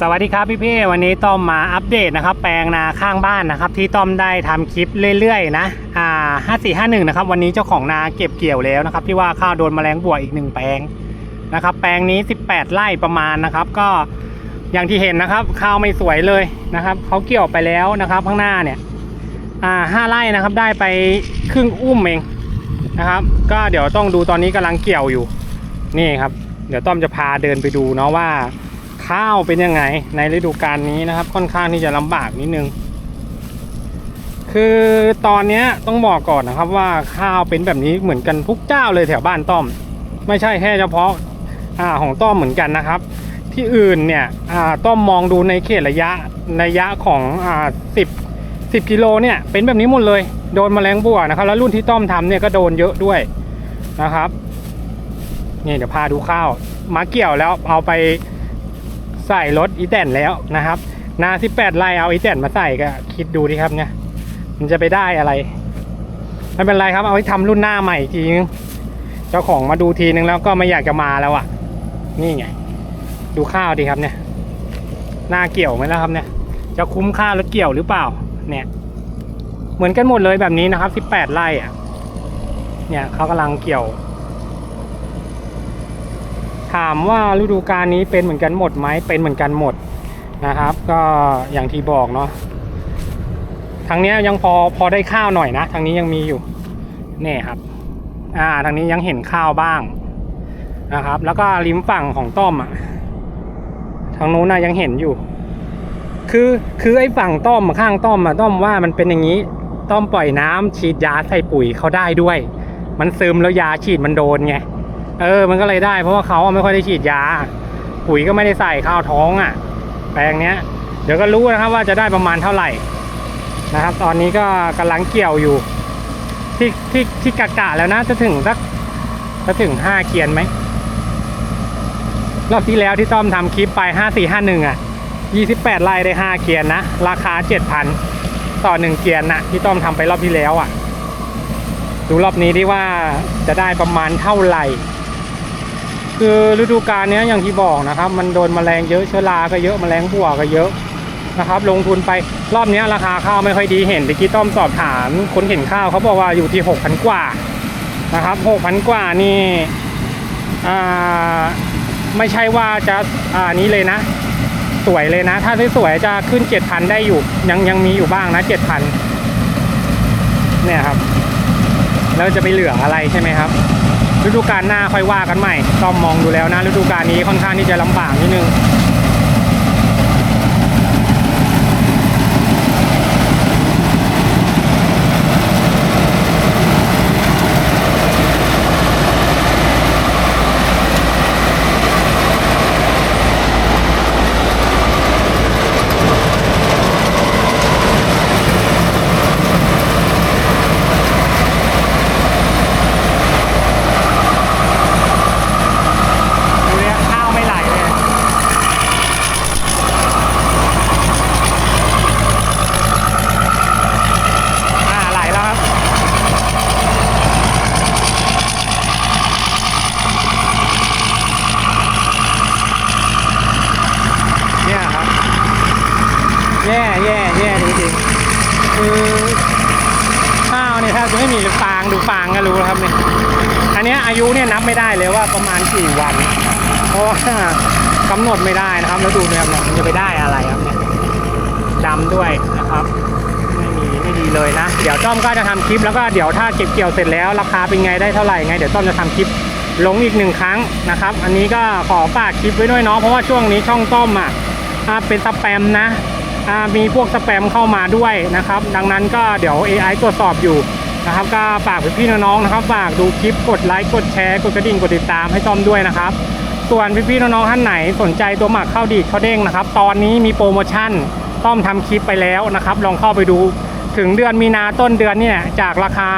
สวัสดีครับพี่พี่ๆวันนี้ต้อมมาอัปเดตนะครับ แปลงนาข้างบ้านนะครับ ที่ต้อมได้ทำคลิปเรื่อยๆนะอ่าห้าสี่ห้าหนึ่งนะครับ วันนี้เจ้าของนาเก็บเกี่ยวแล้วนะครับ ที่ว่าข้าวโดนแมลงบวกอีกหนึ่งแปลงนะครับ แปลงนี้ 18 ไร่ประมาณนะครับ ก็อย่างที่เห็นนะครับ ข้าวไม่สวยเลยนะครับเขาเกี่ยวไปแล้วนะครับ ข้างหน้าเนี่ยอ่าห้าไร่นะครับ ได้ไปครึ่งอุ้มเองนะครับ ก็เดี๋ยวต้องดูตอนนี้กำลังเกี่ยวอยู่นี่ครับ เดี๋ยวต้อมจะพาเดินไปดูเนาะว่า ข้าวเป็นยังไงในฤดูกาลนี้นะครับ ค่อนข้างที่จะลำบากนิดนึง คือตอนนี้ต้องบอกก่อนนะครับว่าข้าวเป็นแบบนี้เหมือนกันทุกเจ้าเลยแถวบ้านต้อม ไม่ใช่แค่เฉพาะอ่าของต้อมเหมือนกันนะครับ ที่อื่นเนี่ยอ่าต้อมมองดูในเขตระยะระยะของอ่าสิบสิบกิโลเนี่ยเป็นแบบนี้หมดเลย โดนแมลงบัวนะครับ แล้วรุ่นที่ต้อมทำเนี่ยก็โดนเยอะด้วยนะครับนี่เดี๋ยวพาดูข้าวมาเกี่ยวแล้วเอาไป ใส่รถอีแตนแล้วนะครับ นา 18ไร่เอาอีแตนมาใส่ก็คิดดูดิครับเนี่ย มันจะไปได้อะไร ไม่เป็นไรครับ เอาไว้ทำรุ่นหน้าใหม่อีกทีนึง เจ้าของมาดูทีนึงแล้วก็ไม่อยากจะมาแล้วอะ นี่ไง ดูข้าวดีครับเนี่ย หน้าเกี่ยวไหมแล้วครับเนี่ย จะคุ้มค่ารถเกี่ยวหรือเปล่า เนี่ย เหมือนกันหมดเลยแบบนี้นะครับ 18ไร่อะ เนี่ยเขากำลังเกี่ยว ถามว่าฤดูกาลนี้เป็นเหมือนกันหมดไหมเป็นเหมือนกันหมดนะครับ ก็อย่างที่บอกเนาะทางนี้ยังพอพอได้ข้าวหน่อยนะทางนี้ยังมีอยู่นี่ครับ อ่าทางนี้ยังเห็นข้าวบ้างนะครับ แล้วก็ริมฝั่งของต้อมอะทางโน้นนะยังเห็นอยู่ คือคือไอ้ฝั่งต้อมข้างต้อมอะต้อมว่ามันเป็นอย่างนี้ ต้อมปล่อยน้ำฉีดยาใส่ปุ๋ยเขาได้ด้วย มันซึมแล้วยาฉีดมันโดนไง เออ มันก็เลยได้ เพราะว่าเขาไม่ค่อยได้ฉีดยา ปุ๋ยก็ไม่ได้ใส่ข้าวท้องอะ แปลงเนี้ย เดี๋ยวก็รู้นะครับว่าจะได้ประมาณเท่าไหร่นะครับ ตอนนี้ก็กำลังเกี่ยวอยู่ ที่ที่ที่กะกะแล้วนะ จะถึงสักจะถึงห้าเกียนไหมรอบที่แล้วที่ต้อมทำคลิปไปห้าสี่ห้าหนึ่งอะยี่สิบแปดไร่ได้ห้าเกียนนะ ราคาเจ็ดพันต่อหนึ่งเกียนนะที่ต้อมทำไปรอบที่แล้วอะ ดูรอบนี้ดิว่าจะได้ประมาณเท่าไหร่ คือฤดูกาลนี้อย่างที่บอกนะครับ มันโดนแมลงเยอะเชื้อราก็เยอะแมลงบัวก็เยอะนะครับ ลงทุนไปรอบนี้ราคาข้าวไม่ค่อยดีเห็นตะกี้ต้อมสอบถามคนเห็นข้าวเขาบอกว่าอยู่ที่หกพันกว่านะครับหกพันกว่านี่ไม่ใช่ว่าจะอ่านี้เลยนะ สวยเลยนะ ถ้าสวยจะขึ้นเจ็ดพันได้อยู่ ยังยังมีอยู่บ้างนะเจ็ดพันเนี่ยครับ แล้วจะไปเหลืออะไรใช่ไหมครับ ฤดูกาลหน้าค่อยว่ากันใหม่ต้อมมองดูแล้วนะฤดูกาลนี้ค่อนข้างที่จะลำบากนิดนึง ดูเนี่ยข้าวไม่ไหลเลย อ่าไหลแล้วครับ เนี่ยครับ แย่แย่แย่จริงๆคือข้าวเนี่ยแทบจะไม่มีหรือฟางดูฟางก็รู้แล้วครับเนี่ยอันนี้อายุเนี่ยนับไม่ได้เลยว่าประมาณกี่วัน เพราะว่ากำหนดไม่ได้นะครับ แล้วดูเนี่ยมันจะไปได้อะไรครับเนี่ยดำด้วยนะครับไม่มีไม่ดีเลยนะ เดี๋ยวต้อมก็จะทำคลิปแล้วก็เดี๋ยวถ้าเก็บเกี่ยวเสร็จแล้วราคาเป็นไงได้เท่าไหร่ไงเดี๋ยวต้อมจะทำคลิปลงอีกหนึ่งครั้งนะครับ อันนี้ก็ขอฝากคลิปไว้ด้วยเนาะเพราะว่าช่วงนี้ช่องต้อมอะเป็นสแปมนะ มีพวกสแปมเข้ามาด้วยนะครับ ดังนั้นก็เดี๋ยว AI ตรวจสอบอยู่นะครับก็ฝากพี่ๆน้องๆนะครับฝากดูคลิปกดไลค์กดแชร์กดกระดิ่งกดติดตามให้ต้อมด้วยนะครับ ส่วนพี่ๆน้องๆท่านไหนสนใจตัวหมักข้าวดีดข้าวเด้งนะครับ ตอนนี้มีโปรโมชั่นต้อมทำคลิปไปแล้วนะครับ ลองเข้าไปดูถึงเดือนมีนาต้นเดือนเนี่ยจากราคา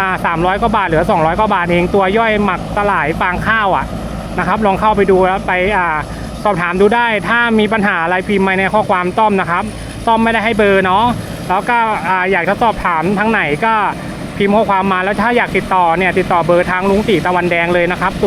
อ่า300กว่าบาทเหลือ 200กว่าบาทเองตัวย่อยหมักสลายฟางข้าวอะนะครับ ลองเข้าไปดูแล้วไปอ่า สอบถามดูได้ ถ้ามีปัญหาอะไรพิมพ์มาในข้อความต้อมนะครับ ต้อมไม่ได้ให้เบอร์เนาะแล้วก็อยากจะสอบถามทางไหนก็พิมพ์ข้อความมาแล้วถ้าอยากติดต่อเนี่ยติดต่อเบอร์ทางลุงตีตะวันแดงเลยนะครับ 0